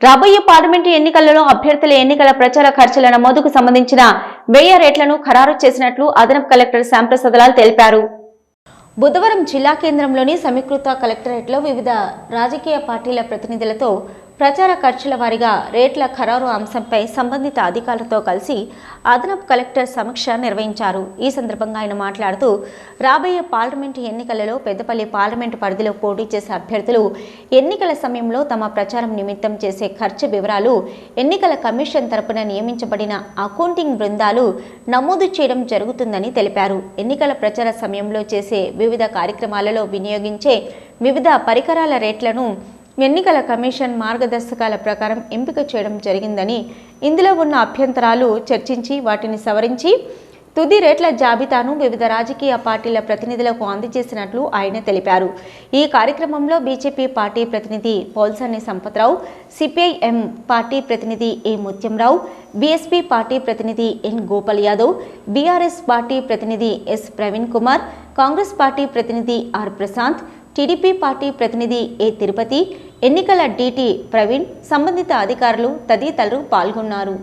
రాబోయే పార్లమెంటు ఎన్నికలలో అభ్యర్థుల ఎన్నికల ప్రచార ఖర్చుల నమోదుకు సంబంధించిన వ్యయ రేట్లను ఖరారు చేసినట్లు అదనపు కలెక్టర్ శ్యాంప్రసాద్ లాల్ తెలిపారు. బుధవారం జిల్లా కేంద్రంలోని సమీకృత కలెక్టరేట్లో వివిధ రాజకీయ పార్టీల ప్రతినిధులతో ప్రచార ఖర్చుల వారీగా రేట్ల ఖరారు అంశంపై సంబంధిత అధికారులతో కలిసి అదనపు కలెక్టర్ సమీక్ష నిర్వహించారు. ఈ సందర్భంగా ఆయన మాట్లాడుతూ రాబోయే పార్లమెంటు ఎన్నికలలో పెద్దపల్లి పార్లమెంటు పరిధిలో పోటీ చేసే అభ్యర్థులు ఎన్నికల సమయంలో తమ ప్రచారం నిమిత్తం చేసే ఖర్చు వివరాలు ఎన్నికల కమిషన్ తరపున నియమించబడిన అకౌంటింగ్ బృందాలు నమోదు చేయడం జరుగుతుందని తెలిపారు. ఎన్నికల ప్రచార సమయంలో చేసే వివిధ కార్యక్రమాలలో వినియోగించే వివిధ పరికరాల రేట్లను ఎన్నికల కమిషన్ మార్గదర్శకాల ప్రకారం ఎంపిక చేయడం జరిగిందని ఇందులో ఉన్న అభ్యంతరాలు చర్చించి వాటిని సవరించి తుది రేట్ల జాబితాను వివిధ రాజకీయ పార్టీల ప్రతినిధులకు అందజేసినట్లు ఆయన తెలిపారు. ఈ కార్యక్రమంలో బీజేపీ పార్టీ ప్రతినిధి పోల్సన్ని సంపత్రావు సిపిఐఎం పార్టీ ప్రతినిధి ఏ ముత్యంరావు బీఎస్పీ పార్టీ ప్రతినిధి N Gopal Yadav BRS party ప్రతినిధి ఎస్ ప్రవీణ్ కుమార్ కాంగ్రెస్ పార్టీ ప్రతినిధి ఆర్ ప్రశాంత్ టీడీపీ పార్టీ ప్రతినిధి ఏ తిరుపతి ఎన్నికల డీటీ ప్రవీణ్ సంబంధిత అధికారులు తదితరులు పాల్గొన్నారు.